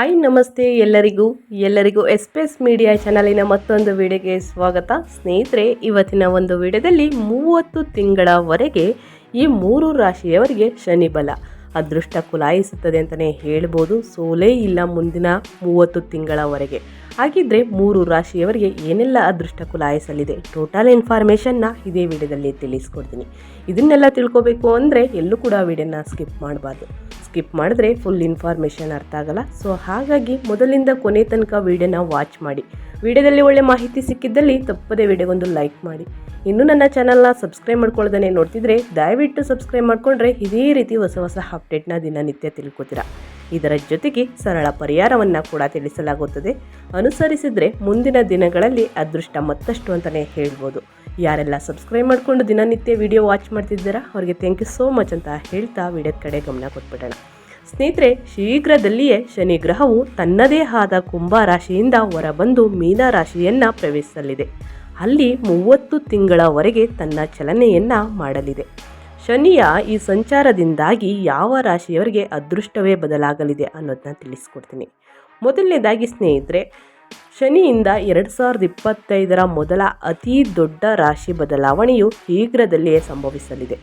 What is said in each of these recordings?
Hi ನಮಸ್ತೆ ಎಲ್ಲರಿಗೂ. ಎಲ್ಲರಿಗೂ ಎಸ್ಪೆಸ್ ಮೀಡಿಯಾ ಚಾನಲಿನ ಮತ್ತೊಂದು ವಿಡಿಯೋಗೆ ಸ್ವಾಗತ. ಸ್ನೇಹಿತರೆ, ಇವತ್ತಿನ ಒಂದು ವಿಡಿಯೋದಲ್ಲಿ ಮೂವತ್ತು ತಿಂಗಳವರೆಗೆ ಈ ಮೂರು ರಾಶಿಯವರಿಗೆ ಶನಿ ಬಲ ಅದೃಷ್ಟ ಕುಲಾಯಿಸುತ್ತದೆ ಅಂತಲೇ ಹೇಳ್ಬೋದು. ಸೋಲೇ ಇಲ್ಲ ಮುಂದಿನ ಮೂವತ್ತು ತಿಂಗಳವರೆಗೆ. ಹಾಗಿದ್ರೆ ಮೂರು ರಾಶಿಯವರಿಗೆ ಏನೆಲ್ಲ ಅದೃಷ್ಟ ಕುಲಾಯಿಸಲಿದೆ? ಟೋಟಲ್ ಇನ್ಫಾರ್ಮೇಷನ್ನ ಇದೇ ವಿಡಿಯೋದಲ್ಲಿ ತಿಳಿಸ್ಕೊಡ್ತೀನಿ. ಇದನ್ನೆಲ್ಲ ತಿಳ್ಕೊಬೇಕು ಅಂದರೆ ಎಲ್ಲೂ ಕೂಡ ವಿಡಿಯೋನ ಸ್ಕಿಪ್ ಮಾಡಬಾರ್ದು. ಸ್ಕಿಪ್ ಮಾಡಿದ್ರೆ ಫುಲ್ ಇನ್ಫಾರ್ಮೇಷನ್ ಅರ್ಥ ಆಗಲ್ಲ. ಸೊ ಹಾಗಾಗಿ ಮೊದಲಿಂದ ಕೊನೆ ತನಕ ವಿಡಿಯೋನ ವಾಚ್ ಮಾಡಿ. ವಿಡಿಯೋದಲ್ಲಿ ಒಳ್ಳೆ ಮಾಹಿತಿ ಸಿಕ್ಕಿದ್ದಲ್ಲಿ ತಪ್ಪದೇ ವಿಡಿಯೋಗೊಂದು ಲೈಕ್ ಮಾಡಿ. ಇನ್ನೂ ನನ್ನ ಚಾನಲ್ನ ಸಬ್ಸ್ಕ್ರೈಬ್ ಮಾಡ್ಕೊಳ್ಳೋದನ್ನೇ ನೋಡ್ತಿದ್ರೆ ದಯವಿಟ್ಟು ಸಬ್ಸ್ಕ್ರೈಬ್ ಮಾಡಿಕೊಂಡ್ರೆ ಇದೇ ರೀತಿ ಹೊಸ ಹೊಸ ಅಪ್ಡೇಟ್ನ ದಿನನಿತ್ಯ ತಿಳ್ಕೊತೀರಾ? ಇದರ ಜೊತೆಗೆ ಸರಳ ಪರಿಹಾರವನ್ನು ಕೂಡ ತಿಳಿಸಲಾಗುತ್ತದೆ. ಅನುಸರಿಸಿದರೆ ಮುಂದಿನ ದಿನಗಳಲ್ಲಿ ಅದೃಷ್ಟ ಮತ್ತಷ್ಟು ಅಂತಲೇ ಹೇಳ್ಬೋದು. ಯಾರೆಲ್ಲ ಸಬ್ಸ್ಕ್ರೈಬ್ ಮಾಡಿಕೊಂಡು ದಿನನಿತ್ಯ ವಿಡಿಯೋ ವಾಚ್ ಮಾಡ್ತಿದ್ದೀರಾ? ಅವರಿಗೆ ಥ್ಯಾಂಕ್ ಯು ಸೋ ಮಚ್ ಅಂತ ಹೇಳ್ತಾ ವಿಡಿಯೋದ ಕಡೆ ಗಮನ ಕೊಟ್ಬಿಡೋಣ. ಸ್ನೇಹಿತರೆ, ಶೀಘ್ರದಲ್ಲಿಯೇ ಶನಿ ಗ್ರಹವು ತನ್ನದೇ ಆದ ಕುಂಭ ರಾಶಿಯಿಂದ ಹೊರಬಂದು ಮೀನ ರಾಶಿಯನ್ನು ಪ್ರವೇಶಿಸಲಿದೆ. ಅಲ್ಲಿ ಮೂವತ್ತು ತಿಂಗಳವರೆಗೆ ತನ್ನ ಚಲನೆಯನ್ನು ಮಾಡಲಿದೆ. ಶನಿಯ ಈ ಸಂಚಾರದಿಂದಾಗಿ ಯಾವ ರಾಶಿಯವರಿಗೆ ಅದೃಷ್ಟವೇ ಬದಲಾಗಲಿದೆ ಅನ್ನೋದನ್ನ ತಿಳಿಸ್ಕೊಡ್ತೀನಿ. ಮೊದಲನೇದಾಗಿ ಸ್ನೇಹಿತರೆ, ಶನಿಯಿಂದ ಎರಡು ಸಾವಿರದ ಇಪ್ಪತ್ತೈದರ ಮೊದಲ ಅತಿ ದೊಡ್ಡ ರಾಶಿ ಬದಲಾವಣೆಯು ಶೀಘ್ರದಲ್ಲಿಯೇ ಸಂಭವಿಸಲಿದೆ.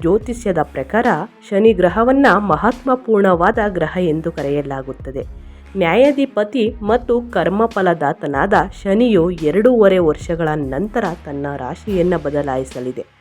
ಜ್ಯೋತಿಷ್ಯದ ಪ್ರಕಾರ ಶನಿ ಗ್ರಹವನ್ನು ಮಹತ್ವಪೂರ್ಣವಾದ ಗ್ರಹ ಎಂದು ಕರೆಯಲಾಗುತ್ತದೆ. ನ್ಯಾಯಾಧಿಪತಿ ಮತ್ತು ಕರ್ಮಫಲದಾತನಾದ ಶನಿಯು ಎರಡೂವರೆ ವರ್ಷಗಳ ನಂತರ ತನ್ನ ರಾಶಿಯನ್ನು ಬದಲಾಯಿಸಲಿದೆ.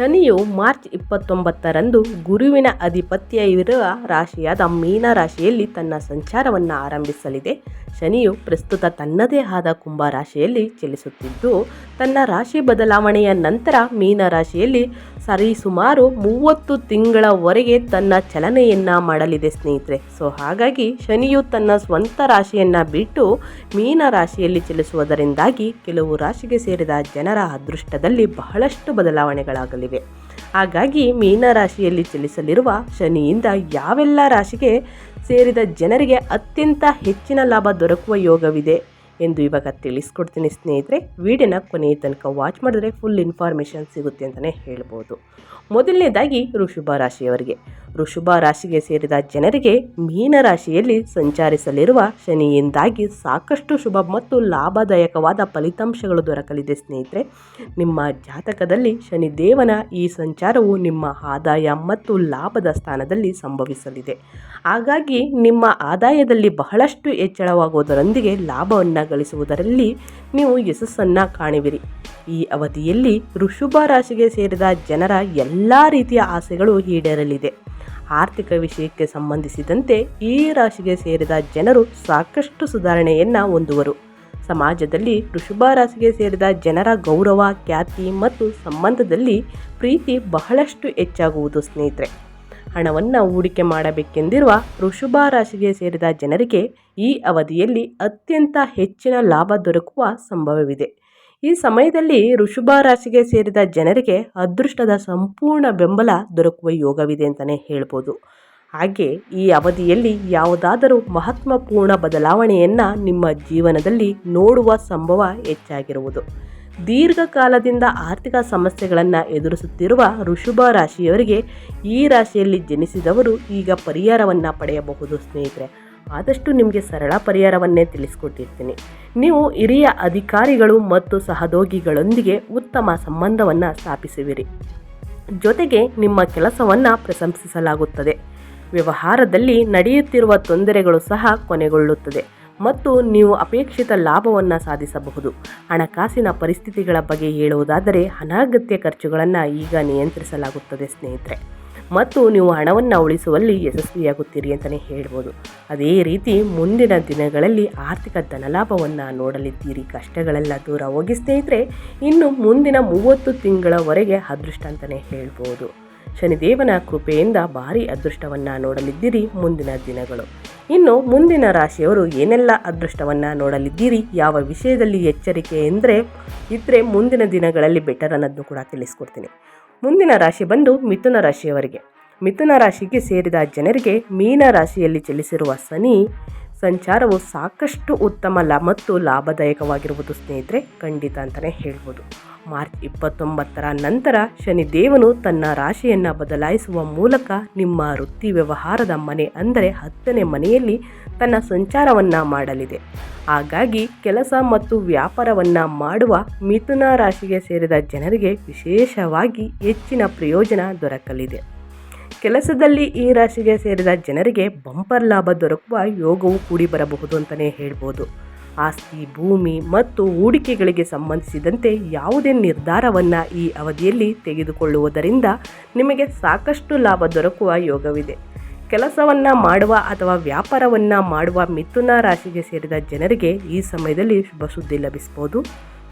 ಶನಿಯು ಮಾರ್ಚ್ ಇಪ್ಪತ್ತೊಂಬತ್ತರಂದು ಗುರುವಿನ ಅಧಿಪತ್ಯ ಇರುವ ರಾಶಿಯಾದ ಮೀನ ರಾಶಿಯಲ್ಲಿ ತನ್ನ ಸಂಚಾರವನ್ನು ಆರಂಭಿಸಲಿದೆ. ಶನಿಯು ಪ್ರಸ್ತುತ ತನ್ನದೇ ಆದ ಕುಂಭ ರಾಶಿಯಲ್ಲಿ ಚಲಿಸುತ್ತಿದ್ದು, ತನ್ನ ರಾಶಿ ಬದಲಾವಣೆಯ ನಂತರ ಮೀನ ರಾಶಿಯಲ್ಲಿ ಸರಿಸುಮಾರು ಮೂವತ್ತು ತಿಂಗಳವರೆಗೆ ತನ್ನ ಚಲನೆಯನ್ನು ಮಾಡಲಿದೆ ಸ್ನೇಹಿತರೆ. ಸೊ, ಹಾಗಾಗಿ ಶನಿಯು ತನ್ನ ಸ್ವಂತ ರಾಶಿಯನ್ನು ಬಿಟ್ಟು ಮೀನ ರಾಶಿಯಲ್ಲಿ ಚಲಿಸುವುದರಿಂದಾಗಿ ಕೆಲವು ರಾಶಿಗೆ ಸೇರಿದ ಜನರ ಅದೃಷ್ಟದಲ್ಲಿ ಬಹಳಷ್ಟು ಬದಲಾವಣೆಗಳಾಗಲಿವೆ. ಹಾಗಾಗಿ ಮೀನ ರಾಶಿಯಲ್ಲಿ ಚಲಿಸಲಿರುವ ಶನಿಯಿಂದ ಯಾವೆಲ್ಲ ರಾಶಿಗೆ ಸೇರಿದ ಜನರಿಗೆ ಅತ್ಯಂತ ಹೆಚ್ಚಿನ ಲಾಭ ದೊರಕುವ ಯೋಗವಿದೆ? ಎಂದು ಇವಾಗ ತಿಳಿಸ್ಕೊಡ್ತೀನಿ ಸ್ನೇಹಿತರೆ. ವಿಡಿಯೋನ ಕೊನೆಯ ತನಕ ವಾಚ್ ಮಾಡಿದ್ರೆ ಫುಲ್ ಇನ್ಫಾರ್ಮೇಷನ್ ಸಿಗುತ್ತೆ ಅಂತಲೇ ಹೇಳ್ಬೋದು. ಮೊದಲನೇದಾಗಿ ಋಷಭ ರಾಶಿಯವರಿಗೆ. ಋಷಭ ರಾಶಿಗೆ ಸೇರಿದ ಜನರಿಗೆ ಮೀನ ರಾಶಿಯಲ್ಲಿ ಸಂಚರಿಸಲಿರುವ ಶನಿಯಿಂದಾಗಿ ಸಾಕಷ್ಟು ಶುಭ ಮತ್ತು ಲಾಭದಾಯಕವಾದ ಫಲಿತಾಂಶಗಳು ದೊರಕಲಿದೆ ಸ್ನೇಹಿತರೆ. ನಿಮ್ಮ ಜಾತಕದಲ್ಲಿ ಶನಿದೇವನ ಈ ಸಂಚಾರವು ನಿಮ್ಮ ಆದಾಯ ಮತ್ತು ಲಾಭದ ಸ್ಥಾನದಲ್ಲಿ ಸಂಭವಿಸಲಿದೆ. ಹಾಗಾಗಿ ನಿಮ್ಮ ಆದಾಯದಲ್ಲಿ ಬಹಳಷ್ಟು ಹೆಚ್ಚಳವಾಗುವುದರೊಂದಿಗೆ ಲಾಭವನ್ನು ಗಳಿಸುವುದರಲ್ಲಿ ನೀವು ಯಶಸ್ಸನ್ನು ಕಾಣುವಿರಿ. ಈ ಅವಧಿಯಲ್ಲಿ ಋಷುಭ ರಾಶಿಗೆ ಸೇರಿದ ಜನರ ಎಲ್ಲ ರೀತಿಯ ಆಸೆಗಳು ಈಡೇರಲಿದೆ. ಆರ್ಥಿಕ ವಿಷಯಕ್ಕೆ ಸಂಬಂಧಿಸಿದಂತೆ ಈ ರಾಶಿಗೆ ಸೇರಿದ ಜನರು ಸಾಕಷ್ಟು ಸುಧಾರಣೆಯನ್ನು ಹೊಂದುವರು. ಸಮಾಜದಲ್ಲಿ ಋಷಭ ರಾಶಿಗೆ ಸೇರಿದ ಜನರ ಗೌರವ, ಖ್ಯಾತಿ ಮತ್ತು ಸಂಬಂಧದಲ್ಲಿ ಪ್ರೀತಿ ಬಹಳಷ್ಟು ಹೆಚ್ಚಾಗುವುದು ಸ್ನೇಹಿತರೆ. ಹಣವನ್ನು ಹೂಡಿಕೆ ಮಾಡಬೇಕೆಂದಿರುವ ಋಷಭ ರಾಶಿಗೆ ಸೇರಿದ ಜನರಿಗೆ ಈ ಅವಧಿಯಲ್ಲಿ ಅತ್ಯಂತ ಹೆಚ್ಚಿನ ಲಾಭ ದೊರಕುವ ಸಂಭವವಿದೆ. ಈ ಸಮಯದಲ್ಲಿ ಋಷಭ ರಾಶಿಗೆ ಸೇರಿದ ಜನರಿಗೆ ಅದೃಷ್ಟದ ಸಂಪೂರ್ಣ ಬೆಂಬಲ ದೊರಕುವ ಯೋಗವಿದೆ ಅಂತಲೇ ಹೇಳ್ಬೋದು. ಹಾಗೆ ಈ ಅವಧಿಯಲ್ಲಿ ಯಾವುದಾದರೂ ಮಹತ್ವಪೂರ್ಣ ಬದಲಾವಣೆಯನ್ನು ನಿಮ್ಮ ಜೀವನದಲ್ಲಿ ನೋಡುವ ಸಂಭವ ಹೆಚ್ಚಾಗಿರುವುದು. ದೀರ್ಘಕಾಲದಿಂದ ಆರ್ಥಿಕ ಸಮಸ್ಯೆಗಳನ್ನು ಎದುರಿಸುತ್ತಿರುವ ಋಷಭ ರಾಶಿಯವರಿಗೆ ಈ ರಾಶಿಯಲ್ಲಿ ಜನಿಸಿದವರು ಈಗ ಪರಿಹಾರವನ್ನು ಪಡೆಯಬಹುದು ಸ್ನೇಹಿತರೆ. ಆದಷ್ಟು ನಿಮಗೆ ಸರಳ ಪರಿಹಾರವನ್ನೇ ತಿಳಿಸ್ಕೊಟ್ಟಿರ್ತೀನಿ. ನೀವು ಹಿರಿಯ ಅಧಿಕಾರಿಗಳು ಮತ್ತು ಸಹದೋಗಿಗಳೊಂದಿಗೆ ಉತ್ತಮ ಸಂಬಂಧವನ್ನು ಸ್ಥಾಪಿಸುವಿರಿ. ಜೊತೆಗೆ ನಿಮ್ಮ ಕೆಲಸವನ್ನು ಪ್ರಶಂಸಿಸಲಾಗುತ್ತದೆ. ವ್ಯವಹಾರದಲ್ಲಿ ನಡೆಯುತ್ತಿರುವ ತೊಂದರೆಗಳು ಸಹ ಕೊನೆಗೊಳ್ಳುತ್ತದೆ. ಮತ್ತು ನೀವು ಅಪೇಕ್ಷಿತ ಲಾಭವನ್ನು ಸಾಧಿಸಬಹುದು. ಹಣಕಾಸಿನ ಪರಿಸ್ಥಿತಿಗಳ ಬಗ್ಗೆ ಹೇಳುವುದಾದರೆ ಅನಗತ್ಯ ಖರ್ಚುಗಳನ್ನು ಈಗ ನಿಯಂತ್ರಿಸಲಾಗುತ್ತದೆ ಸ್ನೇಹಿತರೆ. ಮತ್ತು ನೀವು ಹಣವನ್ನು ಉಳಿಸುವಲ್ಲಿ ಯಶಸ್ವಿಯಾಗುತ್ತೀರಿ ಅಂತಲೇ ಹೇಳ್ಬೋದು. ಅದೇ ರೀತಿ ಮುಂದಿನ ದಿನಗಳಲ್ಲಿ ಆರ್ಥಿಕ ಧನಲಾಭವನ್ನು ನೋಡಲಿದ್ದೀರಿ. ಕಷ್ಟಗಳೆಲ್ಲ ದೂರ ಹೋಗಿ ಸ್ನೇಹಿತರೆ, ಇನ್ನು ಮುಂದಿನ ಮೂವತ್ತು ತಿಂಗಳವರೆಗೆ ಅದೃಷ್ಟ ಅಂತಲೇ ಹೇಳ್ಬೋದು. ಶನಿದೇವನ ಕೃಪೆಯಿಂದ ಭಾರಿ ಅದೃಷ್ಟವನ್ನು ನೋಡಲಿದ್ದೀರಿ ಮುಂದಿನ ದಿನಗಳು. ಇನ್ನು ಮುಂದಿನ ರಾಶಿಯವರು ಏನೆಲ್ಲ ಅದೃಷ್ಟವನ್ನು ನೋಡಲಿದ್ದೀರಿ? ಯಾವ ವಿಷಯದಲ್ಲಿ ಎಚ್ಚರಿಕೆ ಎಂದರೆ ಇದ್ದರೆ ಮುಂದಿನ ದಿನಗಳಲ್ಲಿ ಬೆಟರ್ ಅನ್ನೋದನ್ನು ಕೂಡ ತಿಳಿಸ್ಕೊಡ್ತೀನಿ. ಮುಂದಿನ ರಾಶಿ ಬಂದು ಮಿಥುನ ರಾಶಿಯವರಿಗೆ. ಮಿಥುನ ರಾಶಿಗೆ ಸೇರಿದ ಜನರಿಗೆ ಮೀನ ರಾಶಿಯಲ್ಲಿ ಚಲಿಸಿರುವ ಶನಿ, ಸಂಚಾರವು ಸಾಕಷ್ಟು ಉತ್ತಮ ಲಾ ಮತ್ತು ಲಾಭದಾಯಕವಾಗಿರುವುದು ಸ್ನೇಹಿತರೆ, ಖಂಡಿತ ಅಂತಲೇ ಹೇಳ್ಬೋದು. ಮಾರ್ಚ್ ಇಪ್ಪತ್ತೊಂಬತ್ತರ ನಂತರ ಶನಿದೇವನು ತನ್ನ ರಾಶಿಯನ್ನು ಬದಲಾಯಿಸುವ ಮೂಲಕ ನಿಮ್ಮ ವೃತ್ತಿ ವ್ಯವಹಾರದ ಮನೆ ಅಂದರೆ ಹತ್ತನೇ ಮನೆಯಲ್ಲಿ ತನ್ನ ಸಂಚಾರವನ್ನು ಮಾಡಲಿದೆ. ಹಾಗಾಗಿ ಕೆಲಸ ಮತ್ತು ವ್ಯಾಪಾರವನ್ನು ಮಾಡುವ ಮಿಥುನ ರಾಶಿಗೆ ಸೇರಿದ ಜನರಿಗೆ ವಿಶೇಷವಾಗಿ ಹೆಚ್ಚಿನ ಪ್ರಯೋಜನ ದೊರಕಲಿದೆ. ಕೆಲಸದಲ್ಲಿ ಈ ರಾಶಿಗೆ ಸೇರಿದ ಜನರಿಗೆ ಬಂಪರ್ ಲಾಭ ದೊರಕುವ ಯೋಗವು ಕೂಡಿ ಬರಬಹುದು ಅಂತಲೇ ಹೇಳ್ಬೋದು. ಆಸ್ತಿ, ಭೂಮಿ ಮತ್ತು ಹೂಡಿಕೆಗಳಿಗೆ ಸಂಬಂಧಿಸಿದಂತೆ ಯಾವುದೇ ನಿರ್ಧಾರವನ್ನು ಈ ಅವಧಿಯಲ್ಲಿ ತೆಗೆದುಕೊಳ್ಳುವುದರಿಂದ ನಿಮಗೆ ಸಾಕಷ್ಟು ಲಾಭ ದೊರಕುವ ಯೋಗವಿದೆ. ಕೆಲಸವನ್ನು ಮಾಡುವ ಅಥವಾ ವ್ಯಾಪಾರವನ್ನು ಮಾಡುವ ಮಿಥುನ ರಾಶಿಗೆ ಸೇರಿದ ಜನರಿಗೆ ಈ ಸಮಯದಲ್ಲಿ ಶುಭ ಸುದ್ದಿ ಲಭಿಸ್ಬೋದು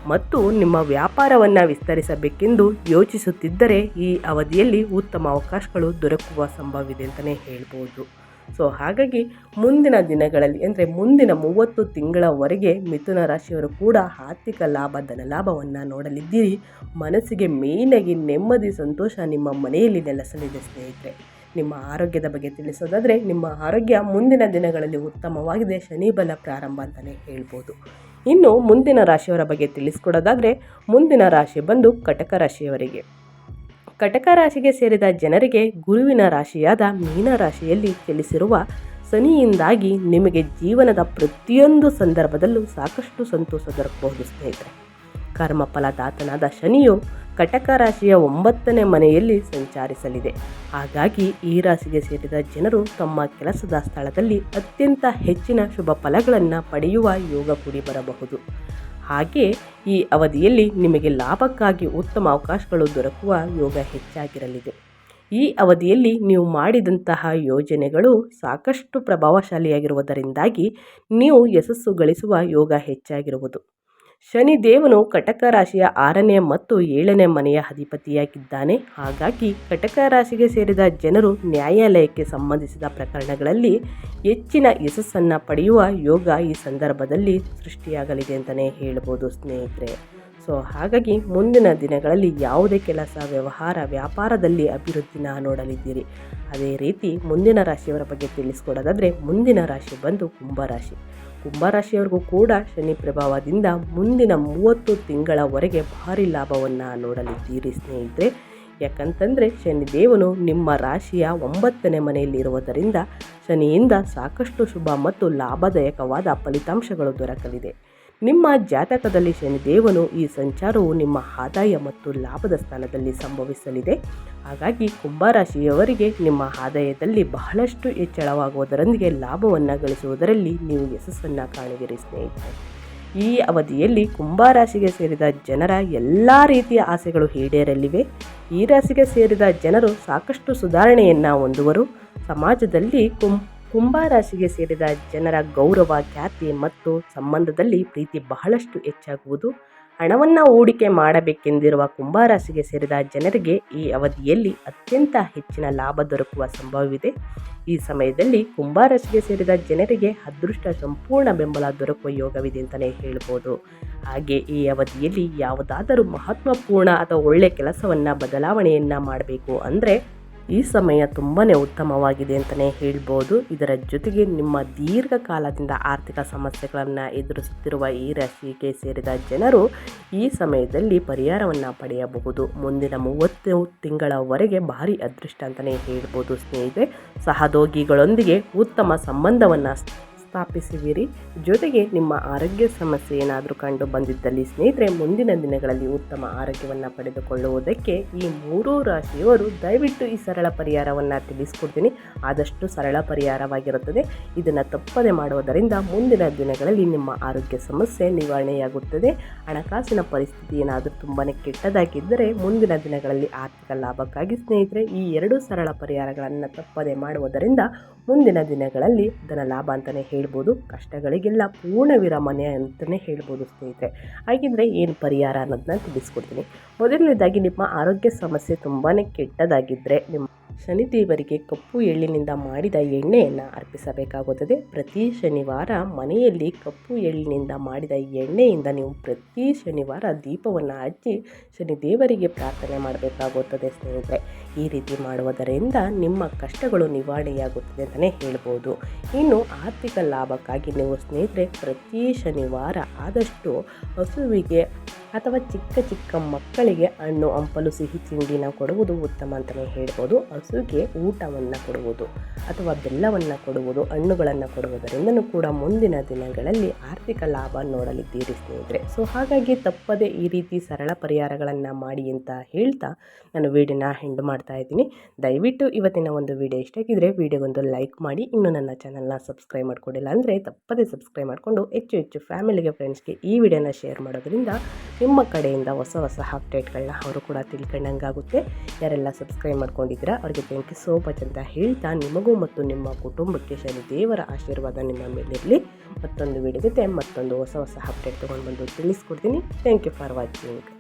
ಮತ್ತು ನಿಮ್ಮ ವ್ಯಾಪಾರವನ್ನು ವಿಸ್ತರಿಸಬೇಕೆಂದು ಯೋಚಿಸುತ್ತಿದ್ದರೆ ಈ ಅವಧಿಯಲ್ಲಿ ಉತ್ತಮ ಅವಕಾಶಗಳು ದೊರಕುವ ಸಂಭವವಿದೆ ಅಂತಲೇ ಹೇಳ್ಬೋದು. ಸೊ ಹಾಗಾಗಿ ಮುಂದಿನ ದಿನಗಳಲ್ಲಿ, ಅಂದರೆ ಮುಂದಿನ ಮೂವತ್ತು ತಿಂಗಳವರೆಗೆ ಮಿಥುನ ರಾಶಿಯವರು ಕೂಡ ಆರ್ಥಿಕ ಲಾಭ ಧನಲಾಭವನ್ನು ನೋಡಲಿದ್ದೀರಿ. ಮನಸ್ಸಿಗೆ ಮೇಯ್ನಾಗಿ ನೆಮ್ಮದಿ, ಸಂತೋಷ ನಿಮ್ಮ ಮನೆಯಲ್ಲಿ ನೆಲೆಸಲಿದೆ ಸ್ನೇಹಿತರೆ. ನಿಮ್ಮ ಆರೋಗ್ಯದ ಬಗ್ಗೆ ತಿಳಿಸೋದಾದರೆ, ನಿಮ್ಮ ಆರೋಗ್ಯ ಮುಂದಿನ ದಿನಗಳಲ್ಲಿ ಉತ್ತಮವಾಗಿದೆ. ಶನಿಬಲ ಪ್ರಾರಂಭ ಅಂತಲೇ ಹೇಳ್ಬೋದು. ಇನ್ನು ಮುಂದಿನ ರಾಶಿಯವರ ಬಗ್ಗೆ ತಿಳಿಸ್ಕೊಡೋದಾದರೆ, ಮುಂದಿನ ರಾಶಿ ಬಂದು ಕಟಕ ರಾಶಿಯವರಿಗೆ. ಕಟಕ ರಾಶಿಗೆ ಸೇರಿದ ಜನರಿಗೆ ಗುರುವಿನ ರಾಶಿಯಾದ ಮೀನ ರಾಶಿಯಲ್ಲಿ ಚಲಿಸಿರುವ ಶನಿಯಿಂದಾಗಿ ನಿಮಗೆ ಜೀವನದ ಪ್ರತಿಯೊಂದು ಸಂದರ್ಭದಲ್ಲೂ ಸಾಕಷ್ಟು ಸಂತೋಷ ದೊರಕಬಹುದು, ಸ್ನೇಹಿತರೆ. ಕರ್ಮಫಲದಾತನಾದ ಶನಿಯು ಕಟಕ ರಾಶಿಯ ಒಂಬತ್ತನೇ ಮನೆಯಲ್ಲಿ ಸಂಚರಿಸಲಿದೆ. ಹಾಗಾಗಿ ಈ ರಾಶಿಗೆ ಸೇರಿದ ಜನರು ತಮ್ಮ ಕೆಲಸದ ಸ್ಥಳದಲ್ಲಿ ಅತ್ಯಂತ ಹೆಚ್ಚಿನ ಶುಭ ಫಲಗಳನ್ನು ಪಡೆಯುವ ಯೋಗ ಕೂಡಿ ಬರಬಹುದು. ಹಾಗೆ ಈ ಅವಧಿಯಲ್ಲಿ ನಿಮಗೆ ಲಾಭಕ್ಕಾಗಿ ಉತ್ತಮ ಅವಕಾಶಗಳು ದೊರಕುವ ಯೋಗ ಹೆಚ್ಚಾಗಿರಲಿದೆ. ಈ ಅವಧಿಯಲ್ಲಿ ನೀವು ಮಾಡಿದಂತಹ ಯೋಜನೆಗಳು ಸಾಕಷ್ಟು ಪ್ರಭಾವಶಾಲಿಯಾಗಿರುವುದರಿಂದಾಗಿ ನೀವು ಯಶಸ್ಸು ಗಳಿಸುವ ಯೋಗ ಹೆಚ್ಚಾಗಿರುವುದು. ಶನಿ ದೇವನು ಕಟಕ ರಾಶಿಯ ಆರನೇ ಮತ್ತು ಏಳನೇ ಮನೆಯ ಅಧಿಪತಿಯಾಗಿದ್ದಾನೆ. ಹಾಗಾಗಿ ಕಟಕ ರಾಶಿಗೆ ಸೇರಿದ ಜನರು ನ್ಯಾಯಾಲಯಕ್ಕೆ ಸಂಬಂಧಿಸಿದ ಪ್ರಕರಣಗಳಲ್ಲಿ ಹೆಚ್ಚಿನ ಯಶಸ್ಸನ್ನು ಪಡೆಯುವ ಯೋಗ ಈ ಸಂದರ್ಭದಲ್ಲಿ ಸೃಷ್ಟಿಯಾಗಲಿದೆ ಅಂತಲೇ ಹೇಳ್ಬೋದು ಸ್ನೇಹಿತರೆ. ಸೊ, ಹಾಗಾಗಿ ಮುಂದಿನ ದಿನಗಳಲ್ಲಿ ಯಾವುದೇ ಕೆಲಸ, ವ್ಯವಹಾರ, ವ್ಯಾಪಾರದಲ್ಲಿ ಅಭಿವೃದ್ಧಿನ ನೋಡಲಿದ್ದೀರಿ. ಅದೇ ರೀತಿ ಮುಂದಿನ ರಾಶಿಯವರ ಬಗ್ಗೆ ತಿಳಿಸ್ಕೊಡೋದಾದರೆ ಮುಂದಿನ ರಾಶಿ ಬಂದು ಕುಂಭರಾಶಿ ಕುಂಭರಾಶಿಯವರಿಗೂ ಕೂಡ ಶನಿ ಪ್ರಭಾವದಿಂದ ಮುಂದಿನ ಮೂವತ್ತು ತಿಂಗಳವರೆಗೆ ಭಾರಿ ಲಾಭವನ್ನು ನೋಡಲಿದ್ದೀರಿ ಸ್ನೇಹಿತರೆ. ಯಾಕಂತಂದರೆ ಶನಿದೇವನು ನಿಮ್ಮ ರಾಶಿಯ ಒಂಬತ್ತನೇ ಮನೆಯಲ್ಲಿರುವುದರಿಂದ ಶನಿಯಿಂದ ಸಾಕಷ್ಟು ಶುಭ ಮತ್ತು ಲಾಭದಾಯಕವಾದ ಫಲಿತಾಂಶಗಳು ದೊರಕಲಿದೆ. ನಿಮ್ಮ ಜಾತಕದಲ್ಲಿ ಶನಿದೇವನು ಈ ಸಂಚಾರವು ನಿಮ್ಮ ಆದಾಯ ಮತ್ತು ಲಾಭದ ಸ್ಥಾನದಲ್ಲಿ ಸಂಭವಿಸಲಿದೆ. ಹಾಗಾಗಿ ಕುಂಭರಾಶಿಯವರಿಗೆ ನಿಮ್ಮ ಆದಾಯದಲ್ಲಿ ಬಹಳಷ್ಟು ಹೆಚ್ಚಳವಾಗುವುದರೊಂದಿಗೆ ಲಾಭವನ್ನು ಗಳಿಸುವುದರಲ್ಲಿ ನೀವು ಯಶಸ್ಸನ್ನು ಕಾಣುವಿರಿ ಸ್ನೇಹಿತರೆ. ಈ ಅವಧಿಯಲ್ಲಿ ಕುಂಭರಾಶಿಗೆ ಸೇರಿದ ಜನರ ಎಲ್ಲ ರೀತಿಯ ಆಸೆಗಳು ಈಡೇರಲಿವೆ. ಈ ರಾಶಿಗೆ ಸೇರಿದ ಜನರು ಸಾಕಷ್ಟು ಸುಧಾರಣೆಯನ್ನು ಹೊಂದುವರು. ಸಮಾಜದಲ್ಲಿ ಕುಂ ಕುಂಭರಾಶಿಗೆ ಸೇರಿದ ಜನರ ಗೌರವ, ಖ್ಯಾತಿ ಮತ್ತು ಸಂಬಂಧದಲ್ಲಿ ಪ್ರೀತಿ ಬಹಳಷ್ಟು ಹೆಚ್ಚಾಗುವುದು. ಹಣವನ್ನು ಹೂಡಿಕೆ ಮಾಡಬೇಕೆಂದಿರುವ ಕುಂಭರಾಶಿಗೆ ಸೇರಿದ ಜನರಿಗೆ ಈ ಅವಧಿಯಲ್ಲಿ ಅತ್ಯಂತ ಹೆಚ್ಚಿನ ಲಾಭ ದೊರಕುವ ಸಂಭವವಿದೆ. ಈ ಸಮಯದಲ್ಲಿ ಕುಂಭರಾಶಿಗೆ ಸೇರಿದ ಜನರಿಗೆ ಅದೃಷ್ಟ ಸಂಪೂರ್ಣ ಬೆಂಬಲ ದೊರಕುವ ಯೋಗವಿದೆ ಅಂತಲೇ ಹೇಳ್ಬೋದು. ಹಾಗೆ ಈ ಅವಧಿಯಲ್ಲಿ ಯಾವುದಾದರೂ ಮಹತ್ವಪೂರ್ಣ ಅಥವಾ ಒಳ್ಳೆಯ ಕೆಲಸವನ್ನು, ಬದಲಾವಣೆಯನ್ನು ಮಾಡಬೇಕು ಅಂದರೆ ಈ ಸಮಯ ತುಂಬಾ ಉತ್ತಮವಾಗಿದೆ ಅಂತಲೇ ಹೇಳ್ಬೋದು. ಇದರ ಜೊತೆಗೆ ನಿಮ್ಮ ದೀರ್ಘಕಾಲದಿಂದ ಆರ್ಥಿಕ ಸಮಸ್ಯೆಗಳನ್ನು ಎದುರಿಸುತ್ತಿರುವ ಈ ರಾಶಿಗೆ ಸೇರಿದ ಜನರು ಈ ಸಮಯದಲ್ಲಿ ಪರಿಹಾರವನ್ನು ಪಡೆಯಬಹುದು. ಮುಂದಿನ ಮೂವತ್ತು ತಿಂಗಳವರೆಗೆ ಭಾರಿ ಅದೃಷ್ಟ ಅಂತಲೇ ಹೇಳ್ಬೋದು ಸ್ನೇಹಿತರೆ. ಸಹದೋಗಿಗಳೊಂದಿಗೆ ಉತ್ತಮ ಸಂಬಂಧವನ್ನು ಸ್ಥಾಪಿಸುವಿರಿ ಜೊತೆಗೆ ನಿಮ್ಮ ಆರೋಗ್ಯ ಸಮಸ್ಯೆ ಏನಾದರೂ ಕಂಡು ಬಂದಿದ್ದಲ್ಲಿ ಸ್ನೇಹಿತರೆ, ಮುಂದಿನ ದಿನಗಳಲ್ಲಿ ಉತ್ತಮ ಆರೋಗ್ಯವನ್ನು ಪಡೆದುಕೊಳ್ಳುವುದಕ್ಕೆ ಈ ಮೂರೂ ರಾಶಿಯವರು ದಯವಿಟ್ಟು ಈ ಸರಳ ಪರಿಹಾರವನ್ನು ತಿಳಿಸ್ಕೊಡ್ತೀನಿ. ಆದಷ್ಟು ಸರಳ ಪರಿಹಾರವಾಗಿರುತ್ತದೆ. ಇದನ್ನು ತಪ್ಪದೆ ಮಾಡುವುದರಿಂದ ಮುಂದಿನ ದಿನಗಳಲ್ಲಿ ನಿಮ್ಮ ಆರೋಗ್ಯ ಸಮಸ್ಯೆ ನಿವಾರಣೆಯಾಗುತ್ತದೆ. ಹಣಕಾಸಿನ ಪರಿಸ್ಥಿತಿ ಏನಾದರೂ ತುಂಬಾ ಕೆಟ್ಟದಾಗಿದ್ದರೆ ಮುಂದಿನ ದಿನಗಳಲ್ಲಿ ಆರ್ಥಿಕ ಲಾಭಕ್ಕಾಗಿ ಸ್ನೇಹಿತರೆ, ಈ ಎರಡು ಸರಳ ಪರಿಹಾರಗಳನ್ನು ತಪ್ಪದೆ ಮಾಡುವುದರಿಂದ ಮುಂದಿನ ದಿನಗಳಲ್ಲಿ ಧನ ಲಾಭ ಅಂತಲೇ ಹೇಳ್ಬೋದು. ಕಷ್ಟಗಳಿಗೆಲ್ಲ ಪೂರ್ಣ ವಿರಾಮನೆ ಅಂತಲೇ ಹೇಳ್ಬೋದು ಸ್ನೇಹಿತರೆ. ಹಾಗಿದ್ರೆ ಏನು ಪರಿಹಾರ ಅನ್ನೋದನ್ನ ತಿಳಿಸ್ಕೊಡ್ತೀನಿ. ಮೊದಲನೇದಾಗಿ ನಿಮ್ಮ ಆರೋಗ್ಯ ಸಮಸ್ಯೆ ತುಂಬಾ ಕೆಟ್ಟದಾಗಿದ್ದರೆ ನಿಮ್ಮ ಶನಿದೇವರಿಗೆ ಕಪ್ಪು ಎಳ್ಳಿನಿಂದ ಮಾಡಿದ ಎಣ್ಣೆಯನ್ನು ಅರ್ಪಿಸಬೇಕಾಗುತ್ತದೆ. ಪ್ರತಿ ಶನಿವಾರ ಮನೆಯಲ್ಲಿ ಕಪ್ಪು ಎಳ್ಳಿನಿಂದ ಮಾಡಿದ ಎಣ್ಣೆಯಿಂದ ನೀವು ಪ್ರತಿ ಶನಿವಾರ ದೀಪವನ್ನು ಹಚ್ಚಿ ಶನಿದೇವರಿಗೆ ಪ್ರಾರ್ಥನೆ ಮಾಡಬೇಕಾಗುತ್ತದೆ ಸ್ನೇಹಿತರೆ. ಈ ರೀತಿ ಮಾಡುವುದರಿಂದ ನಿಮ್ಮ ಕಷ್ಟಗಳು ನಿವಾರಣೆಯಾಗುತ್ತದೆ ಅಂತಲೇ ಹೇಳ್ಬೋದು. ಇನ್ನು ಆರ್ಥಿಕ ಲಾಭಕ್ಕಾಗಿ ನೀವು ಸ್ನೇಹಿತರೆ ಪ್ರತಿ ಶನಿವಾರ ಆದಷ್ಟು ಹಸುವಿಗೆ ಅಥವಾ ಚಿಕ್ಕ ಚಿಕ್ಕ ಮಕ್ಕಳಿಗೆ ಹಣ್ಣು, ಹಂಪಲು, ಸಿಹಿ, ತಿಂಡಿನ ಕೊಡುವುದು ಉತ್ತಮ ಅಂತಲೇ ಹೇಳ್ಬೋದು. ಹಸುಗೆ ಊಟವನ್ನು ಕೊಡುವುದು ಅಥವಾ ಬೆಲ್ಲವನ್ನು ಕೊಡುವುದು, ಹಣ್ಣುಗಳನ್ನು ಕೊಡುವುದರಿಂದನೂ ಕೂಡ ಮುಂದಿನ ದಿನಗಳಲ್ಲಿ ಆರ್ಥಿಕ ಲಾಭ ನೋಡಲಿದ್ದೀರಿ ಸ್ನೇಹಿತರೆ. ಸೊ ಹಾಗಾಗಿ ತಪ್ಪದೆ ಈ ರೀತಿ ಸರಳ ಪರಿಹಾರಗಳನ್ನು ಮಾಡಿ ಅಂತ ಹೇಳ್ತಾ ನಾನು ವೀಡಿಯೋನ ಹೆಂಡ್ ಮಾಡ್ತಾ ಇದ್ದೀನಿ. ದಯವಿಟ್ಟು ಇವತ್ತಿನ ಒಂದು ವಿಡಿಯೋ ಇಷ್ಟ ಆಗಿದ್ರೆ ವಿಡಿಯೋಗೊಂದು ಲೈಕ್ ಮಾಡಿ. ಇನ್ನು ನನ್ನ ಚಾನಲ್ನ ಸಬ್ಸ್ಕ್ರೈಬ್ ಮಾಡ್ಕೊಂಡಿಲ್ಲ ಅಂದರೆ ತಪ್ಪದೆ ಸಬ್ಸ್ಕ್ರೈಬ್ ಮಾಡಿಕೊಂಡು ಹೆಚ್ಚು ಹೆಚ್ಚು ಫ್ಯಾಮಿಲಿಗೆ ಫ್ರೆಂಡ್ಸ್ಗೆ ಈ ವಿಡಿಯೋನ ಶೇರ್ ಮಾಡೋದ್ರಿಂದ ನಿಮ್ಮ ಕಡೆಯಿಂದ ಹೊಸ ಹೊಸ ಅಪ್ಡೇಟ್ಗಳನ್ನ ಅವರು ಕೂಡ ತಿಳ್ಕೊಂಡಂಗಾಗುತ್ತೆ. ಯಾರೆಲ್ಲ ಸಬ್ಸ್ಕ್ರೈಬ್ ಮಾಡ್ಕೊಂಡಿದ್ದೀರಾ, ಅವ್ರಿಗೆ ಥ್ಯಾಂಕ್ ಯು ಸೋ ಮಚ್ ಅಂತ ಹೇಳ್ತಾ ನಿಮಗೂ ಮತ್ತು ನಿಮ್ಮ ಕುಟುಂಬಕ್ಕೆ ಶನಿ ದೇವರ ಆಶೀರ್ವಾದ ನಿಮ್ಮ ಮೇಲಿರಲಿ ಮತ್ತೊಂದು ವಿಡಿಯೋ ಜೊತೆ ಮತ್ತೊಂದು ಹೊಸ ಹೊಸ ಅಪ್ಡೇಟ್ ತೊಗೊಂಡು ಬಂದು ತಿಳಿಸ್ಕೊಡ್ತೀನಿ. Thank you for watching